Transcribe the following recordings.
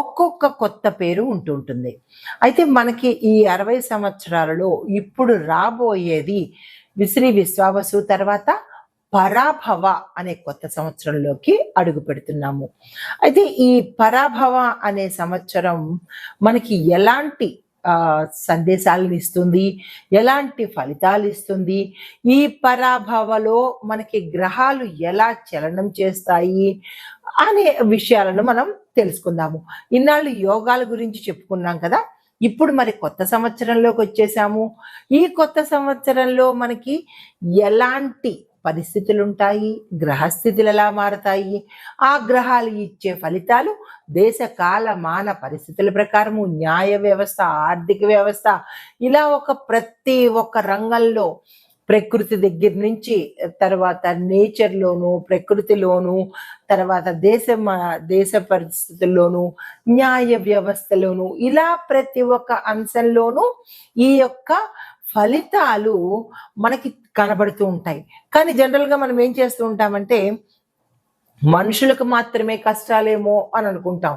ఒక్కొక్క కొత్త పేరు ఉంటుంటుంది. అయితే మనకి ఈ అరవై సంవత్సరాలలో ఇప్పుడు రాబోయేది విశ్రీ విశ్వావసు తర్వాత పరాభవ అనే కొత్త సంవత్సరంలోకి అడుగు పెడుతున్నాము. అయితే ఈ పరాభవ అనే సంవత్సరం మనకి ఎలాంటి సందేశాలను ఇస్తుంది? ఎలాంటి ఫలితాలు ఇస్తుంది? ఈ పరాభవలో మనకి గ్రహాలు ఎలా చలనం చేస్తాయి? అనే విషయాలను మనం తెలుసుకుందాము. ఇన్నాళ్ళు యోగాల గురించి చెప్పుకున్నాం కదా ఇప్పుడు మరి కొత్త సంవత్సరంలోకి వచ్చేసాము. ఈ కొత్త సంవత్సరంలో మనకి ఎలాంటి పరిస్థితులు ఉంటాయి గ్రహస్థితులు ఎలా మారతాయి ఆ గ్రహాలు ఇచ్చే ఫలితాలు దేశ కాల మాన పరిస్థితుల ప్రకారము న్యాయ వ్యవస్థ ఆర్థిక వ్యవస్థ ఇలా ఒక ప్రతి ఒక్క రంగంలో ప్రకృతి దగ్గర నుంచి తర్వాత నేచర్లోను ప్రకృతిలోను తర్వాత దేశ దేశ పరిస్థితుల్లోనూ న్యాయ వ్యవస్థలోను ఇలా ప్రతి ఒక్క అంశంలోనూ ఈ యొక్క ఫలితాలు మనకి కనబడుతూ ఉంటాయి. కానీ జనరల్గా మనం ఏం చేస్తూ ఉంటామంటే మనుషులకు మాత్రమే కష్టాలేమో అని అనుకుంటాం.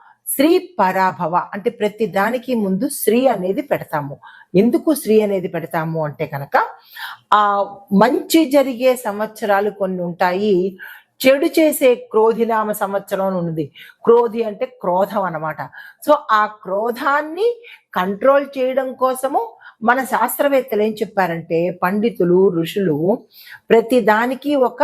శ్రీ పరాభవ అంటే ప్రతి దానికి ముందు శ్రీ అనేది పెడతాము. ఎందుకు శ్రీ అనేది పెడతాము అంటే కనుక ఆ మంచి జరిగే సంవత్సరాలు కొన్ని ఉంటాయి. చెడు చేసే క్రోధినామ సంవత్సరం అని క్రోధి అంటే క్రోధం అనమాట సో ఆ క్రోధాన్ని కంట్రోల్ చేయడం కోసము మన శాస్త్రవేత్తలు ఏం చెప్పారంటే పండితులు ఋషులు ప్రతి దానికి ఒక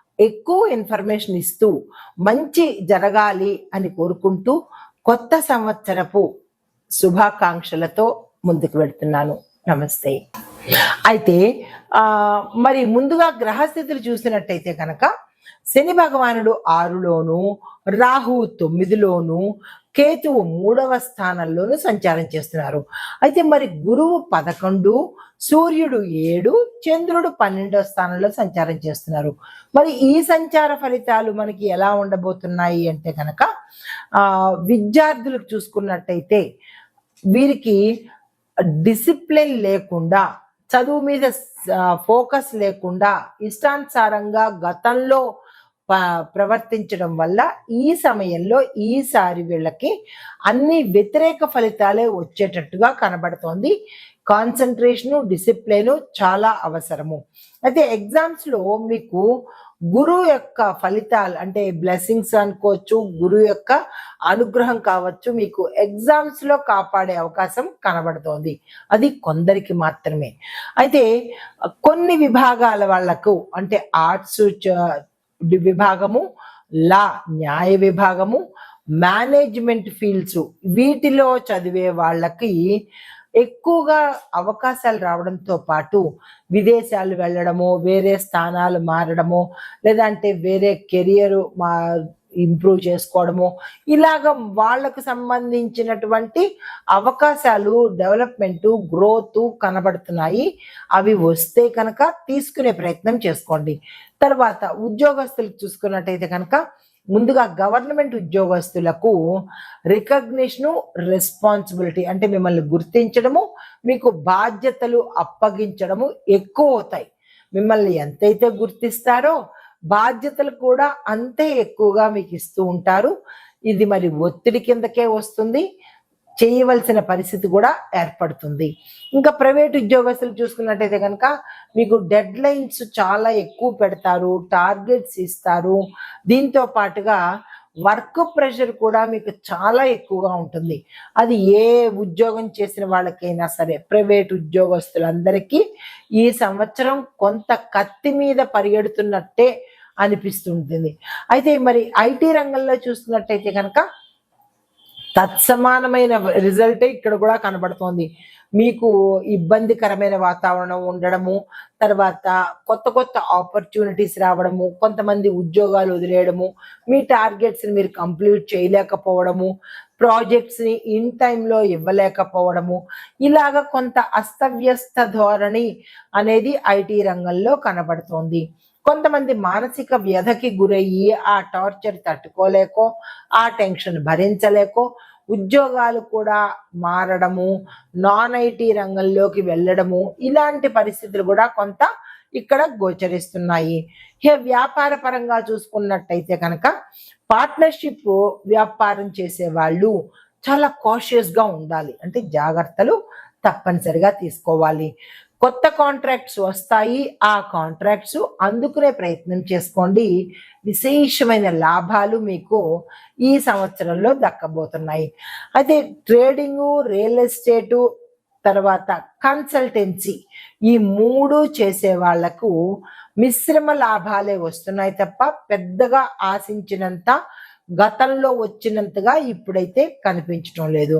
ఎక్కువ ఇన్ఫర్మేషన్ ఇస్తూ మంచి జరగాలి అని కోరుకుంటూ కొత్త సంవత్సరపు శుభాకాంక్షలతో ముందుకు వెళ్తున్నాను. నమస్తే. అయితే మరి ముందుగా గ్రహస్థితులు చూసినట్టయితే కనుక శని భగవానుడు ఆరులోను రాహు తొమ్మిదిలోను కేతువు మూడవ స్థానంలోను సంచారం చేస్తున్నారు. అయితే మరి గురువు పదకొండు సూర్యుడు ఏడు చంద్రుడు పన్నెండవ స్థానంలో సంచారం చేస్తున్నారు. మరి ఈ సంచార ఫలితాలు మనకి ఎలా ఉండబోతున్నాయి అంటే కనుక విద్యార్థులకు చూసుకున్నట్టయితే వీరికి డిసిప్లిన్ లేకుండా చదువు మీద ఫోకస్ లేకుండా ఇష్టానుసారంగా గతంలో ప్రవర్తించడం వల్ల ఈ సమయంలో ఈసారి వీళ్ళకి అన్ని వ్యతిరేక ఫలితాలే వచ్చేటట్టుగా కనబడుతోంది. కాన్సన్ట్రేషను డిసిప్లిను చాలా అవసరము. అయితే ఎగ్జామ్స్లో మీకు గురువు యొక్క ఫలితాలు అంటే బ్లెస్సింగ్స్ అనుకోవచ్చు గురువు యొక్క అనుగ్రహం కావచ్చు మీకు ఎగ్జామ్స్లో కాపాడే అవకాశం కనబడుతోంది. అది కొందరికి మాత్రమే. అయితే కొన్ని విభాగాల వాళ్ళకు అంటే ఆర్ట్స్ విభాగము లా న్యాయ విభాగము మేనేజ్మెంట్ ఫీల్డ్స్ వీటిలో చదివే వాళ్ళకి ఎక్కువగా అవకాశాలు రావడంతో పాటు విదేశాలు వెళ్ళడము వేరే స్థానాలు మారడము లేదంటే వేరే కెరియర్ మా ఇంప్రూవ్ చేసుకోవడము ఇలాగ వాళ్ళకు సంబంధించినటువంటి అవకాశాలు డెవలప్మెంట్ గ్రోత్ కనబడుతున్నాయి. అవి వస్తే కనుక తీసుకునే ప్రయత్నం చేసుకోండి. తర్వాత ఉద్యోగస్తులకు చూసుకున్నట్టయితే కనుక ముందుగా గవర్నమెంట్ ఉద్యోగస్తులకు రికగ్నిషను రెస్పాన్సిబిలిటీ అంటే మిమ్మల్ని గుర్తించడము మీకు బాధ్యతలు అప్పగించడము ఎక్కువ అవుతాయి. మిమ్మల్ని ఎంతైతే గుర్తిస్తారో బాధ్యతలు కూడా అంతే ఎక్కువగా మీకు ఇస్తూ ఉంటారు. ఇది మరి ఒత్తిడి కిందకే వస్తుంది. చేయవలసిన పరిస్థితి కూడా ఏర్పడుతుంది. ఇంకా ప్రైవేట్ ఉద్యోగస్తులు చూసుకున్నట్టయితే కనుక మీకు డెడ్ లైన్స్ చాలా ఎక్కువ పెడతారు టార్గెట్స్ ఇస్తారు. దీంతో పాటుగా వర్క్ ప్రెషర్ కూడా మీకు చాలా ఎక్కువగా ఉంటుంది. అది ఏ ఉద్యోగం చేసిన వాళ్ళకైనా సరే ప్రైవేట్ ఉద్యోగస్తులందరికీ ఈ సంవత్సరం కొంత కత్తి మీద పరిగెడుతున్నట్టే అనిపిస్తుంటుంది. అయితే మరి ఐటీ రంగంలో చూస్తున్నట్టయితే కనుక తత్సమానమైన రిజల్టే ఇక్కడ కూడా కనబడుతోంది. మీకు ఇబ్బందికరమైన వాతావరణం ఉండడము తర్వాత కొత్త కొత్త ఆపర్చునిటీస్ రావడము కొంతమంది ఉద్యోగాలు వదిలేయడము మీ టార్గెట్స్ని మీరు కంప్లీట్ చేయలేకపోవడము ప్రాజెక్ట్స్ని ఇన్ టైంలో ఇవ్వలేకపోవడము ఇలాగ కొంత అస్తవ్యస్త ధోరణి అనేది ఐటీ రంగంలో కనబడుతోంది. కొంతమంది మానసిక వ్యధకి గురయ్యి ఆ టార్చర్ తట్టుకోలేకో ఆ టెన్షన్ భరించలేకో ఉద్యోగాలు కూడా మారడము నాన్ ఐటీ రంగంలోకి వెళ్ళడము ఇలాంటి పరిస్థితులు కూడా కొంత ఇక్కడ గోచరిస్తున్నాయి. ఇక వ్యాపార పరంగా చూసుకున్నట్టయితే కనుక పార్ట్నర్షిప్ వ్యాపారం చేసే వాళ్ళు చాలా కాషియస్గా ఉండాలి. అంటే జాగ్రత్తలు తప్పనిసరిగా తీసుకోవాలి. కొత్త కాంట్రాక్ట్స్ వస్తాయి ఆ కాంట్రాక్ట్స్ అందుకునే ప్రయత్నం చేసుకోండి. విశేషమైన లాభాలు మీకు ఈ సంవత్సరంలో దక్కబోతున్నాయి. అయితే ట్రేడింగు రియల్ ఎస్టేటు తర్వాత కన్సల్టెన్సీ ఈ మూడు చేసే వాళ్ళకు మిశ్రమ లాభాలే వస్తున్నాయి తప్ప పెద్దగా ఆశించినంత గతంలో వచ్చినంతగా ఇప్పుడైతే కనిపించడం లేదు.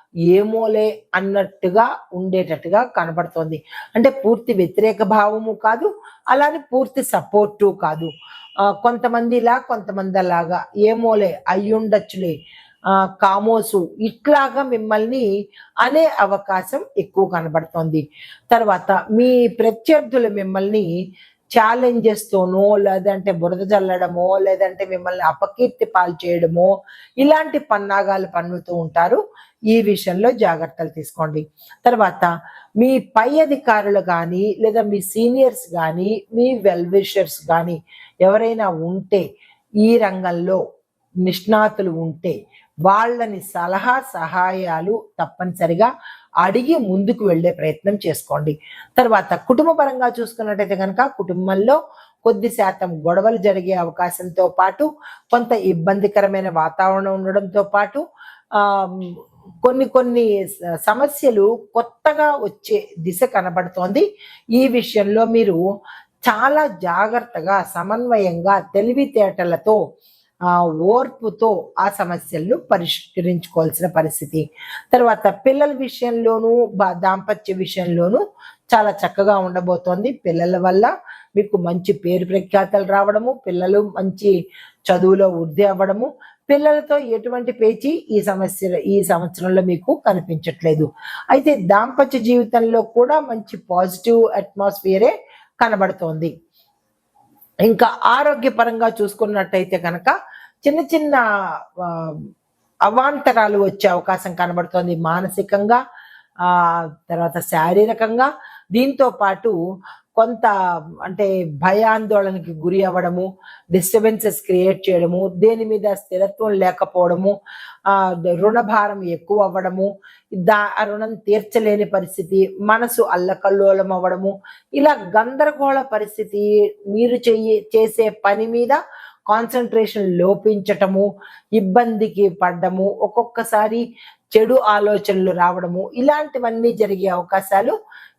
ఏమోలే అన్నట్టుగా ఉండేటట్టుగా కనబడుతోంది అంటే పూర్తి వ్యతిరేక భావము కాదు అలానే పూర్తి సపోర్టు కాదు. కొంతమందిలా కొంతమంది అలాగా ఏమోలే అయ్యుండొచ్చులే. కామోసు ఇట్లాగా మిమ్మల్ని అనే అవకాశం ఎక్కువ కనబడుతోంది తర్వాత మీ ప్రత్యర్థులు మిమ్మల్ని ఛాలెంజెస్తోనో లేదంటే బురద చల్లడమో లేదంటే మిమ్మల్ని అపకీర్తి పాలు చేయడమో ఇలాంటి పన్నాగాలు పన్నుతూ ఉంటారు. ఈ విషయంలో జాగ్రత్తలు తీసుకోండి. తర్వాత మీ పై అధికారులు కానీ లేదా మీ సీనియర్స్ కానీ మీ వెల్ విషర్స్ కానీ ఎవరైనా ఉంటే ఈ రంగంలో నిష్ణాతులు ఉంటే వాళ్ళని సలహా సహాయాలు తప్పనిసరిగా అడిగి ముందుకు వెళ్ళే ప్రయత్నం చేసుకోండి. తర్వాత కుటుంబ పరంగా చూసుకున్నట్టయితే కనుక కుటుంబంలో కొద్ది శాతం గొడవలు జరిగే అవకాశంతో పాటు కొంత ఇబ్బందికరమైన వాతావరణం ఉండడంతో పాటు కొన్ని కొన్ని సమస్యలు కొత్తగా వచ్చే దిశ కనబడుతోంది. ఈ విషయంలో మీరు చాలా జాగ్రత్తగా సమన్వయంగా తెలివితేటలతో ఓర్పుతో ఆ సమస్యలను పరిష్కరించుకోవాల్సిన పరిస్థితి. తర్వాత పిల్లల విషయంలోనూ బా- దాంపత్య విషయంలోనూ చాలా చక్కగా ఉండబోతోంది. పిల్లల వల్ల మీకు మంచి పేరు ప్రఖ్యాతలు రావడము పిల్లలు మంచి చదువులో వృద్ధి అవ్వడము పిల్లలతో ఎటువంటి పేచి ఈ సమస్య ఈ సంవత్సరంలో మీకు కనిపించట్లేదు. అయితే దాంపత్య జీవితంలో కూడా మంచి పాజిటివ్ అట్మాస్ఫియరే కనబడుతోంది. ఇంకా ఆరోగ్యపరంగా చూసుకున్నట్టయితే కనుక చిన్న చిన్న అవాంతరాలు వచ్చే అవకాశం కనబడుతోంది మానసికంగా ఆ తర్వాత శారీరకంగా. దీంతో పాటు కొంత అంటే భయాందోళనకి గురి అవ్వడము డిస్టర్బెన్సెస్ క్రియేట్ చేయడము దేని మీద స్థిరత్వం లేకపోవడము ఆ రుణభారం ఎక్కువ అవ్వడము దా రుణం తీర్చలేని పరిస్థితి మనసు అల్లకల్లోలం అవ్వడము ఇలా గందరగోళ పరిస్థితి మీరు చెయ్యి చేసే పని మీద కాన్సన్ట్రేషన్ లోపించటము ఇబ్బందికి పడ్డము ఒక్కొక్కసారి చెడు ఆలోచనలు రావడము ఇలాంటివన్నీ జరిగే అవకాశాలు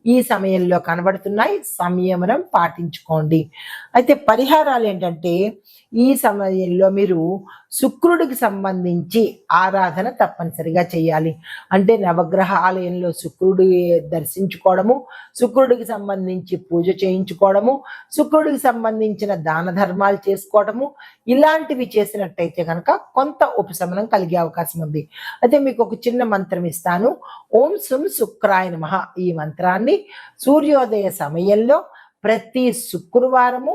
ఈ సమయంలో కనబడుతున్నాయి. సంయమనం పాటించుకోండి. అయితే పరిహారాలు ఏంటంటే ఈ సమయంలో మీరు శుక్రుడికి సంబంధించి ఆరాధన తప్పనిసరిగా చేయాలి. అంటే నవగ్రహ ఆలయంలో శుక్రుడి దర్శించుకోవడము శుక్రుడికి సంబంధించి పూజ చేయించుకోవడము శుక్రుడికి సంబంధించిన దాన ధర్మాలు చేసుకోవడము ఇలాంటివి చేసినట్టయితే కనుక కొంత ఉపశమనం కలిగే అవకాశం ఉంది. అయితే మీకు ఒక చిన్న మంత్రం ఇస్తాను. ఓం సుం శుక్రాయ నమ ఈ మంత్రాన్ని సూర్యోదయ సమయంలో ప్రతి శుక్రవారము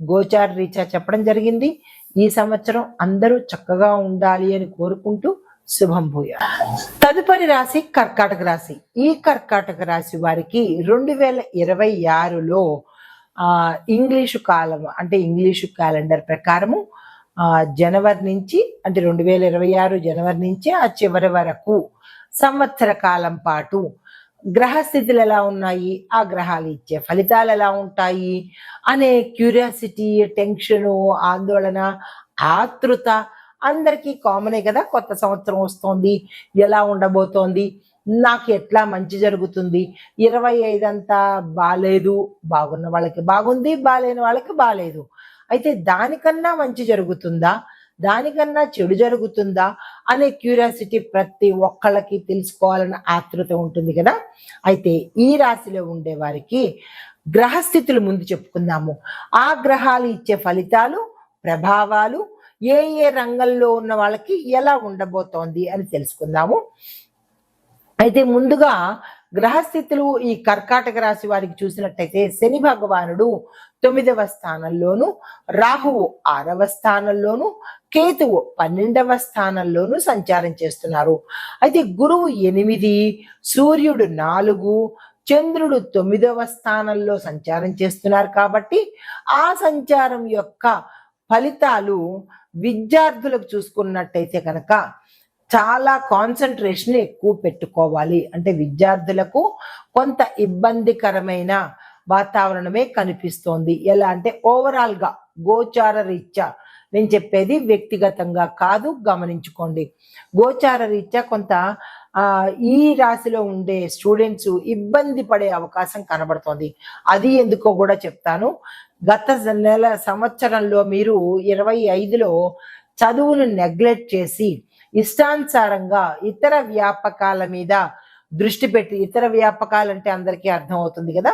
గోచార రీత్యా చెప్పడం జరిగింది. ఈ సంవత్సరం అందరూ చక్కగా ఉండాలి అని కోరుకుంటూ శుభం భూయ తదుపరి రాశి కర్కాటక రాశి. ఈ కర్కాటక రాశి వారికి రెండు వేల ఇరవై ఆరులో ఆ ఇంగ్లీషు కాలం అంటే ఇంగ్లీషు క్యాలెండర్ ప్రకారము ఆ, జనవరి నుంచి అంటే రెండు వేల ఇరవై ఆరు జనవరి నుంచి ఆ చివరి వరకు సంవత్సర కాలం పాటు గ్రహస్థితులు ఎలా ఉన్నాయి? ఆ గ్రహాలు ఇచ్చే ఫలితాలు ఎలా ఉంటాయి? అనే క్యూరియాసిటీ టెన్షను ఆందోళన ఆతృత అందరికీ కామనే కదా కొత్త సంవత్సరం వస్తోంది. ఎలా ఉండబోతోంది? నాకు ఎట్లా మంచి జరుగుతుంది? ఇరవై ఐదు అంతా బాగాలేదు బాగున్న వాళ్ళకి బాగుంది బాగాలేని వాళ్ళకి బాగాలేదు అయితే దానికన్నా మంచి జరుగుతుందా? దానికన్నా చెడు జరుగుతుందా? అనే క్యూరియాసిటీ ప్రతి ఒక్కళ్ళకి తెలుసుకోవాలన్న ఆతృత ఉంటుంది కదా. అయితే ఈ రాశిలో ఉండే వారికి గ్రహస్థితులు ముందు చెప్పుకుందాము. ఆ గ్రహాలు ఇచ్చే ఫలితాలు ప్రభావాలు ఏ ఏ రంగంలో ఉన్న వాళ్ళకి ఎలా ఉండబోతోంది అని తెలుసుకుందాము. అయితే ముందుగా గ్రహస్థితులు ఈ కర్కాటక రాశి వారికి చూసినట్టయితే శని భగవానుడు తొమ్మిదవ స్థానంలోను రాహువు ఆరవ స్థానంలోను కేతువు పన్నెండవ స్థానంలోను సంచారం చేస్తున్నారు. అయితే గురువు ఎనిమిది సూర్యుడు నాలుగు చంద్రుడు తొమ్మిదవ స్థానంలో సంచారం చేస్తున్నారు కాబట్టి ఆ సంచారం యొక్క ఫలితాలు విద్యార్థులకు చూసుకున్నట్టయితే కనుక చాలా కాన్సన్ట్రేషన్ ఎక్కువ పెట్టుకోవాలి. అంటే విద్యార్థులకు కొంత ఇబ్బందికరమైన వాతావరణమే కనిపిస్తోంది. ఎలా అంటే ఓవరాల్గా గోచార రీత్యా నేను చెప్పేది వ్యక్తిగతంగా కాదు గమనించుకోండి. గోచార రీత్యా కొంత ఈ రాశిలో ఉండే స్టూడెంట్స్ ఇబ్బంది పడే అవకాశం కనబడుతోంది. అది ఎందుకో కూడా చెప్తాను. గత నెల సంవత్సరంలో మీరు ఇరవై ఐదులో చదువును నెగ్లెక్ట్ చేసి ఇష్టానుసారంగా ఇతర వ్యాపకాల మీద దృష్టి పెట్టి ఇతర వ్యాపకాలు అంటే అందరికీ అర్థం అవుతుంది కదా?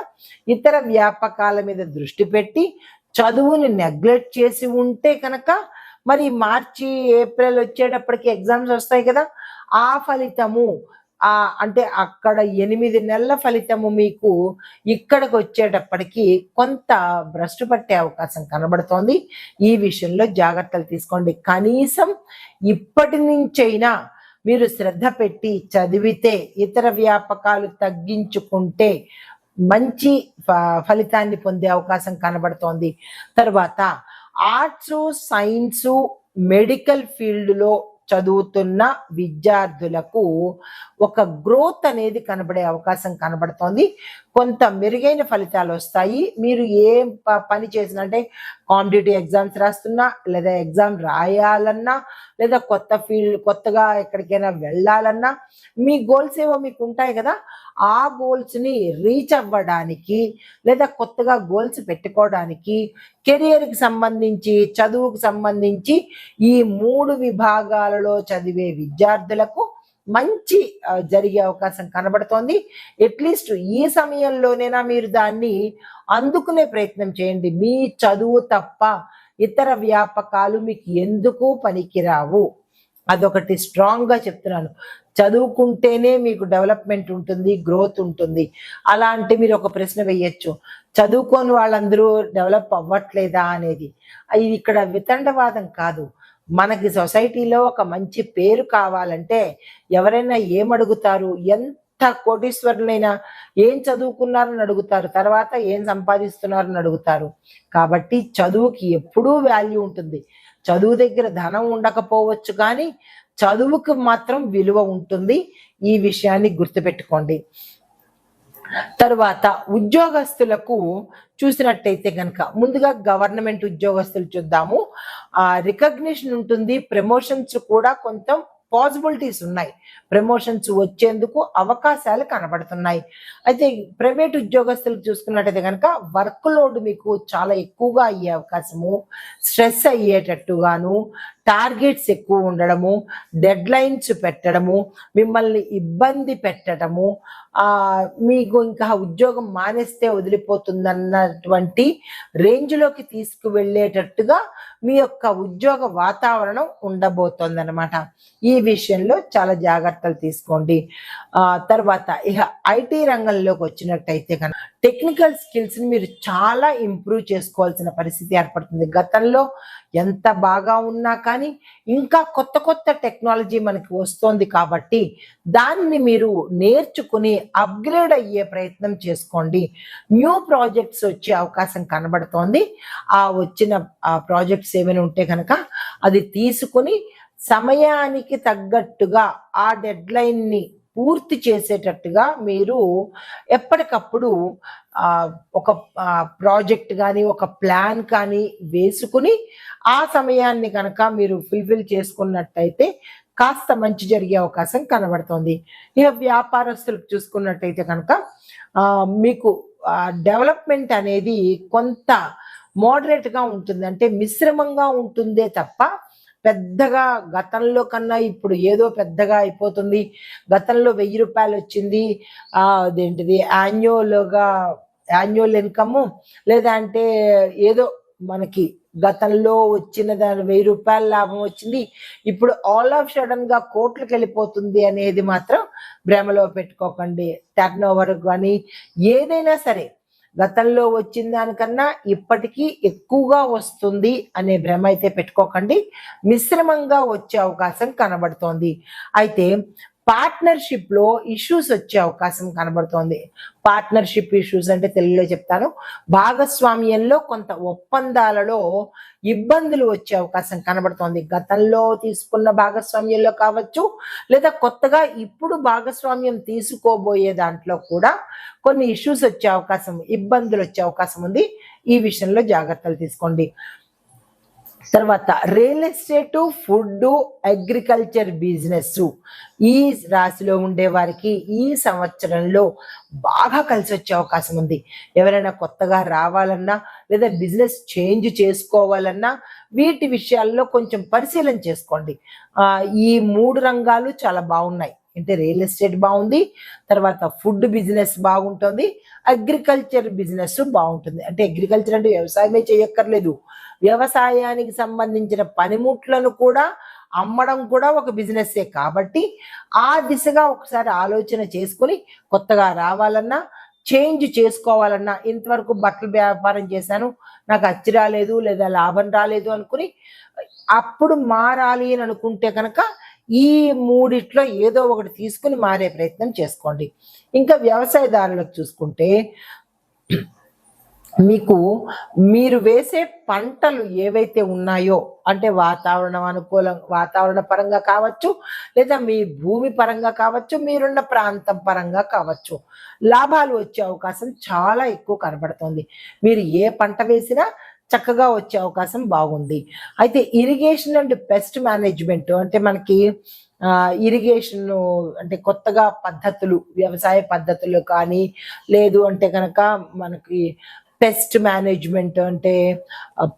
ఇతర వ్యాపకాల మీద దృష్టి పెట్టి చదువుని నెగ్లెక్ట్ చేసి ఉంటే కనుక మరి మార్చి ఏప్రిల్ వచ్చేటప్పటికి ఎగ్జామ్స్ వస్తాయి కదా? ఆ ఫలితము ఆ అంటే అక్కడ ఎనిమిది నెలల ఫలితము మీకు ఇక్కడికి వచ్చేటప్పటికి కొంత భ్రష్టు పట్టే అవకాశం కనబడుతోంది. ఈ విషయంలో జాగ్రత్తలు తీసుకోండి. కనీసం ఇప్పటి నుంచైనా మీరు శ్రద్ధ పెట్టి చదివితే ఇతర వ్యాపకాలు తగ్గించుకుంటే మంచి ఫ- ఫలితాన్ని పొందే అవకాశం కనబడుతోంది. తర్వాత ఆర్ట్స్ సైన్స్ మెడికల్ ఫీల్డ్లో చదువుతున్న విద్యార్థులకు ఒక గ్రోత్ అనేది కనబడే అవకాశం కనబడుతోంది. కొంత మెరుగైన ఫలితాలు వస్తాయి. మీరు ఏం పని చేసినా అంటే కాంపిటేటివ్ ఎగ్జామ్స్ రాస్తున్నా లేదా ఎగ్జామ్ రాయాలన్నా లేదా కొత్త ఫీల్డ్ కొత్తగా ఎక్కడికైనా వెళ్ళాలన్నా మీ గోల్స్ ఏవో మీకు ఉంటాయి కదా ఆ గోల్స్ని రీచ్ అవ్వడానికి లేదా కొత్తగా గోల్స్ పెట్టుకోవడానికి కెరియర్కి సంబంధించి చదువుకు సంబంధించి ఈ మూడు విభాగాలలో చదివే విద్యార్థులకు మంచి జరిగే అవకాశం కనబడుతోంది. అట్లీస్ట్ ఈ సమయంలోనైనా మీరు దాన్ని అందుకునే ప్రయత్నం చేయండి. మీ చదువు తప్ప ఇతర వ్యాపకాలు మీకు ఎందుకు పనికిరావు? అదొకటి స్ట్రాంగ్గా చెప్తున్నాను. చదువుకుంటేనే మీకు డెవలప్మెంట్ ఉంటుంది గ్రోత్ ఉంటుంది. అలాంటి మీరు ఒక ప్రశ్న వేయచ్చు. చదువుకోని వాళ్ళందరూ డెవలప్ అవ్వట్లేదా అనేది? ఇది ఇక్కడ వితండవాదం కాదు. మనకి సొసైటీలో ఒక మంచి పేరు కావాలంటే ఎవరైనా ఏమడుగుతారు? ఎంత కోటీశ్వరులైనా ఏం చదువుకున్నారని అడుగుతారు. తర్వాత ఏం సంపాదిస్తున్నారని అడుగుతారు. కాబట్టి చదువుకి ఎప్పుడూ వాల్యూ ఉంటుంది. చదువు దగ్గర ధనం ఉండకపోవచ్చు కానీ చదువుకు మాత్రం విలువ ఉంటుంది. ఈ విషయాన్ని గుర్తుపెట్టుకోండి. తరువాత ఉద్యోగస్తులకు చూసినట్టయితే కనుక ముందుగా గవర్నమెంట్ ఉద్యోగస్తులు చూద్దాము. ఆ రికగ్నిషన్ ఉంటుంది. ప్రమోషన్స్ కూడా కొంత పాసిబిలిటీస్ ఉన్నాయి. ప్రమోషన్స్ వచ్చేందుకు అవకాశాలు కనబడుతున్నాయి. అయితే ప్రైవేట్ ఉద్యోగస్తులకు చూసుకున్నట్టయితే కనుక వర్క్ లోడ్ మీకు చాలా ఎక్కువగా అయ్యే అవకాశము. స్ట్రెస్ అయ్యేటట్టుగాను టార్గెట్స్ ఎక్కువ ఉండడము డెడ్ లైన్స్ పెట్టడము మిమ్మల్ని ఇబ్బంది పెట్టడము మీకు ఇంకా ఉద్యోగం మానేస్తే వదిలిపోతుందన్నటువంటి రేంజ్లోకి తీసుకువెళ్ళేటట్టుగా మీ యొక్క ఉద్యోగ వాతావరణం ఉండబోతోందనమాట ఈ విషయంలో చాలా జాగ్రత్తలు తీసుకోండి. తర్వాత ఇక ఐటీ రంగంలోకి వచ్చినట్టయితే కనుక టెక్నికల్ స్కిల్స్ని మీరు చాలా ఇంప్రూవ్ చేసుకోవాల్సిన పరిస్థితి ఏర్పడుతుంది. గతంలో ఎంత బాగా ఉన్నా కానీ కానీ ఇంకా కొత్త కొత్త టెక్నాలజీ మనకి వస్తోంది కాబట్టి దాన్ని మీరు నేర్చుకుని అప్గ్రేడ్ అయ్యే ప్రయత్నం చేసుకోండి. న్యూ ప్రాజెక్ట్స్ వచ్చే అవకాశం కనబడుతోంది. ఆ వచ్చిన ఆ ప్రాజెక్ట్స్ ఏమైనా ఉంటే కనుక అది తీసుకుని సమయానికి తగ్గట్టుగా ఆ డెడ్లైన్ని పూర్తి చేసేటట్టుగా మీరు ఎప్పటికప్పుడు ఒక ప్రాజెక్ట్ కానీ ఒక ప్లాన్ కానీ వేసుకుని ఆ సమయాన్ని కనుక మీరు ఫుల్ఫిల్ చేసుకున్నట్టయితే కాస్త మంచి జరిగే అవకాశం కనబడుతోంది. ఇక వ్యాపారస్తులకు చూసుకున్నట్టయితే కనుక మీకు డెవలప్మెంట్ అనేది కొంత మోడరేట్గా గా ఉంటుంది. అంటే మిశ్రమంగా ఉంటుందే తప్ప పెద్దగా గతంలో కన్నా ఇప్పుడు ఏదో పెద్దగా అయిపోతుంది. గతంలో వెయ్యి రూపాయలు వచ్చింది. అదేంటిది? యాన్యువల్గా యాన్యువల్ ఇన్కమ్ లేదా అంటే ఏదో మనకి గతంలో వచ్చిన దాని వెయ్యి రూపాయల లాభం వచ్చింది. ఇప్పుడు ఆల్ ఆఫ్ సడన్గా కోట్లకు వెళ్ళిపోతుంది అనేది మాత్రం భ్రమలో పెట్టుకోకండి. టర్న్ ఓవర్ కానీ ఏదైనా సరే గతంలో వచ్చిన దానికన్నా ఇప్పటికీ ఎక్కువగా వస్తుంది అనే భ్రమ అయితే పెట్టుకోకండి. మిశ్రమంగా వచ్చే అవకాశం కనబడుతోంది. అయితే పార్ట్నర్షిప్లో ఇష్యూస్ వచ్చే అవకాశం కనబడుతోంది. పార్ట్నర్షిప్ ఇష్యూస్ అంటే తెలుగులో చెప్తాను. భాగస్వామ్యంలో కొంత ఒప్పందాలలో ఇబ్బందులు వచ్చే అవకాశం కనబడుతోంది. గతంలో తీసుకున్న భాగస్వామ్యంలో కావచ్చు లేదా కొత్తగా ఇప్పుడు భాగస్వామ్యం తీసుకోబోయే దాంట్లో కూడా కొన్ని ఇష్యూస్ వచ్చే అవకాశం ఇబ్బందులు వచ్చే అవకాశం ఉంది. ఈ విషయంలో జాగ్రత్తలు తీసుకోండి. తర్వాత real estate food agriculture business ఈ రాశిలో ఉండే వారికి ఈ సంవత్సరంలో బాగా కలిసి వచ్చే అవకాశం ఉంది. ఎవరైనా కొత్తగా రావాలన్నా లేదా బిజినెస్ చేంజ్ చేసుకోవాలన్నా వీటి విషయాల్లో కొంచెం పరిశీలన చేసుకోండి. ఈ మూడు రంగాలు చాలా బాగున్నాయి. అంటే రియల్ ఎస్టేట్ బాగుంది తర్వాత ఫుడ్ బిజినెస్ బాగుంటుంది అగ్రికల్చర్ బిజినెస్ బాగుంటుంది. అంటే అగ్రికల్చర్ అంటే వ్యవసాయమే చేయక్కర్లేదు. వ్యవసాయానికి సంబంధించిన పనిముట్లను కూడా అమ్మడం కూడా ఒక బిజినెస్సే. కాబట్టి ఆ దిశగా ఒకసారి ఆలోచన చేసుకుని కొత్తగా రావాలన్నా చేంజ్ చేసుకోవాలన్నా ఇంతవరకు బట్టల వ్యాపారం చేశాను. నాకు అచ్చి రాలేదు లేదా లాభం రాలేదు అనుకుని అప్పుడు మారాలి అని అనుకుంటే కనుక ఈ మూడిట్లో ఏదో ఒకటి తీసుకుని మారే ప్రయత్నం చేసుకోండి. ఇంకా వ్యవసాయదారులకు చూసుకుంటే మీకు మీరు వేసే పంటలు ఏవైతే ఉన్నాయో అంటే వాతావరణం అనుకూలం వాతావరణ పరంగా కావచ్చు లేదా మీ భూమి పరంగా కావచ్చు మీరున్న ప్రాంతం పరంగా కావచ్చు లాభాలు వచ్చే అవకాశం చాలా ఎక్కువ కనబడుతుంది. మీరు ఏ పంట వేసినా చక్కగా వచ్చే అవకాశం బాగుంది. అయితే ఇరిగేషన్ అండ్ పెస్ట్ మేనేజ్మెంట్ అంటే మనకి ఇరిగేషన్ అంటే కొత్తగా పద్ధతులు వ్యవసాయ పద్ధతులు కానీ లేదు అంటే కనుక మనకి పెస్ట్ మేనేజ్మెంట్ అంటే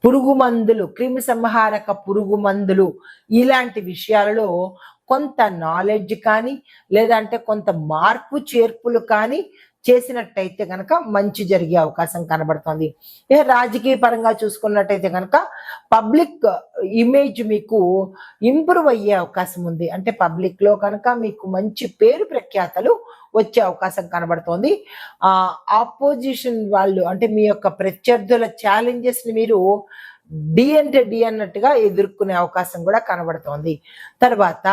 పురుగు మందులు క్రిమి సంహారక పురుగు మందులు ఇలాంటి విషయాలలో కొంత నాలెడ్జ్ కానీ లేదంటే కొంత మార్పు చేర్పులు కానీ చేసినట్టయితే కనుక మంచి జరిగే అవకాశం కనబడుతుంది. ఇక రాజకీయ పరంగా చూసుకున్నట్టయితే కనుక పబ్లిక్ ఇమేజ్ మీకు ఇంప్రూవ్ అయ్యే అవకాశం ఉంది. అంటే పబ్లిక్లో కనుక మీకు మంచి పేరు ప్రఖ్యాతలు వచ్చే అవకాశం కనబడుతోంది. ఆపోజిషన్ వాళ్ళు అంటే మీ యొక్క ప్రత్యర్థుల ఛాలెంజెస్ని మీరు డి అంటే డి అన్నట్టుగా ఎదుర్కొనే అవకాశం కూడా కనబడుతోంది. తర్వాత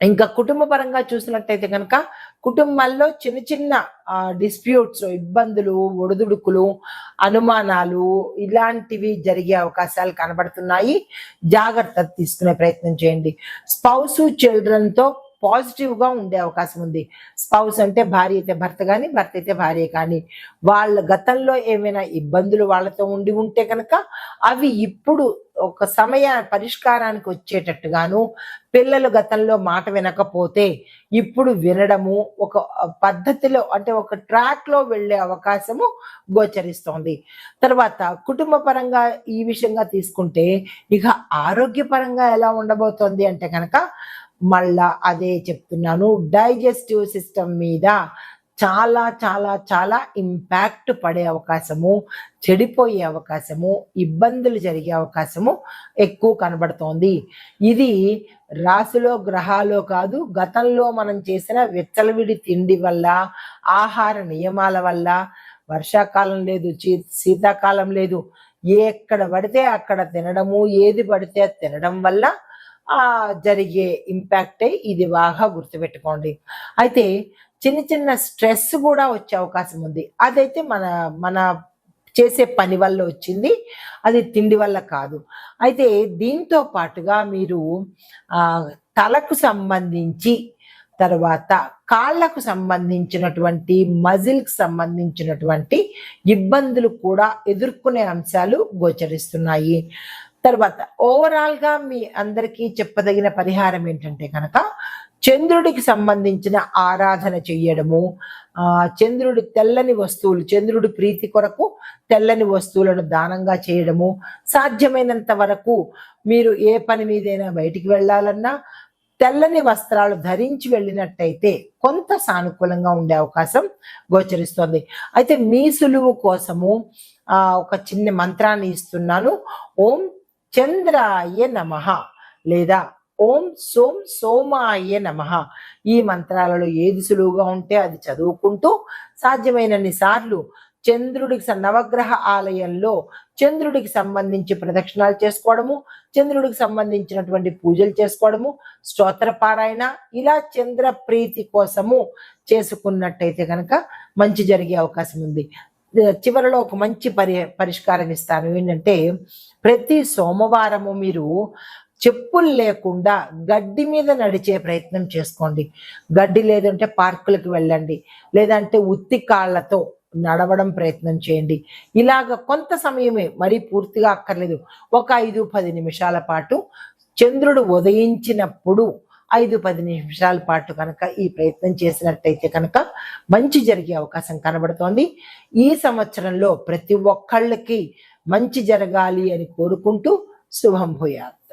ఇంకా కుటుంబ పరంగా చూసినట్టయితే కనుక కుటుంబాల్లో చిన్న చిన్న డిస్ప్యూట్స్ ఇబ్బందులు ఒడిదుడుకులు అనుమానాలు ఇలాంటివి జరిగే అవకాశాలు కనబడుతున్నాయి. జాగ్రత్త తీసుకునే ప్రయత్నం చేయండి. స్పౌస్ చిల్డ్రన్ పాజిటివ్గా ఉండే అవకాశం ఉంది. స్పౌస్ అంటే భార్య అయితే భర్త కానీ భర్త అయితే భార్య కానీ. వాళ్ళ గతంలో ఏమైనా ఇబ్బందులు వాళ్ళతో ఉండి ఉంటే కనుక అవి ఇప్పుడు ఒక సమయ పరిష్కారానికి వచ్చేటట్టుగాను పిల్లలు గతంలో మాట వినకపోతే ఇప్పుడు వినడము ఒక పద్ధతిలో అంటే ఒక ట్రాక్లో వెళ్ళే అవకాశము గోచరిస్తోంది. తర్వాత కుటుంబ పరంగా ఈ విషయంగా తీసుకుంటే ఇక ఆరోగ్యపరంగా ఎలా ఉండబోతోంది అంటే కనుక మళ్ళా అదే చెప్తున్నాను. డైజెస్టివ్ సిస్టమ్ మీద చాలా చాలా చాలా ఇంపాక్ట్ పడే అవకాశము చెడిపోయే అవకాశము ఇబ్బందులు జరిగే అవకాశము ఎక్కువ కనబడుతోంది. ఇది రాశిలో గ్రహాలో కాదు గతంలో మనం చేసిన విచ్చలవిడి తిండి వల్ల ఆహార నియమాల వల్ల వర్షాకాలం లేదు చీ- శీతాకాలం లేదు ఎక్కడ పడితే అక్కడ తినడము ఏది పడితే అది తినడం వల్ల జరిగే ఇంపాక్టే ఇది బాగా గుర్తుపెట్టుకోండి. అయితే చిన్న చిన్న స్ట్రెస్ కూడా వచ్చే అవకాశం ఉంది. అదైతే మన మన చేసే పని వల్ల వచ్చింది. అది తిండి వల్ల కాదు. అయితే దీంతో పాటుగా మీరు తలకు సంబంధించి తర్వాత కాళ్ళకు సంబంధించినటువంటి మజిల్కి సంబంధించినటువంటి ఇబ్బందులు కూడా ఎదుర్కొనే అంశాలు గోచరిస్తున్నాయి. తర్వాత ఓవరాల్గా మీ అందరికీ చెప్పదగిన పరిహారం ఏంటంటే కనుక చంద్రుడికి సంబంధించిన ఆరాధన చెయ్యడము చంద్రుడి తెల్లని వస్తువులు చంద్రుడి ప్రీతి కొరకు తెల్లని వస్తువులను దానంగా చేయడము సాధ్యమైనంత వరకు మీరు ఏ పని మీదైనా బయటికి వెళ్ళాలన్నా తెల్లని వస్త్రాలు ధరించి వెళ్ళినట్టయితే కొంత సానుకూలంగా ఉండే అవకాశం గోచరిస్తోంది. అయితే మీ సులువు కోసము ఒక చిన్న మంత్రాన్ని ఇస్తున్నాను. ఓం చంద్రాయ నమః లేదా ఓం సోం సోమాయ నమః. ఈ మంత్రాలలో ఏది సులువుగా ఉంటే అది చదువుకుంటూ సాధ్యమైనన్ని సార్లు చంద్రుడికి నవగ్రహ ఆలయంలో చంద్రుడికి సంబంధించి ప్రదక్షిణాలు చేసుకోవడము చంద్రుడికి సంబంధించినటువంటి పూజలు చేసుకోవడము స్తోత్ర పారాయణ ఇలా చంద్ర ప్రీతి కోసము చేసుకున్నట్టయితే కనుక మంచి జరిగే అవకాశం ఉంది. చివరిలో ఒక మంచి పరి పరిష్కారం ఇస్తాను. ఏంటంటే ప్రతి సోమవారము మీరు చెప్పులు లేకుండా గడ్డి మీద నడిచే ప్రయత్నం చేసుకోండి. గడ్డి లేదంటే పార్కులకు వెళ్ళండి. లేదంటే ఉత్తి కాళ్ళతో నడవడం ప్రయత్నం చేయండి. ఇలాగ కొంత సమయమే మరీ పూర్తిగా అక్కర్లేదు. ఒక ఐదు పది నిమిషాల పాటు చంద్రుడు ఉదయించినప్పుడు ఐదు పది నిమిషాల పాటు కనుక ఈ ప్రయత్నం చేసినట్టయితే కనుక మంచి జరిగే అవకాశం కనబడుతోంది. ఈ సంవత్సరంలో ప్రతి ఒక్కళ్ళకి మంచి జరగాలి అని కోరుకుంటూ శుభం భూయాత్.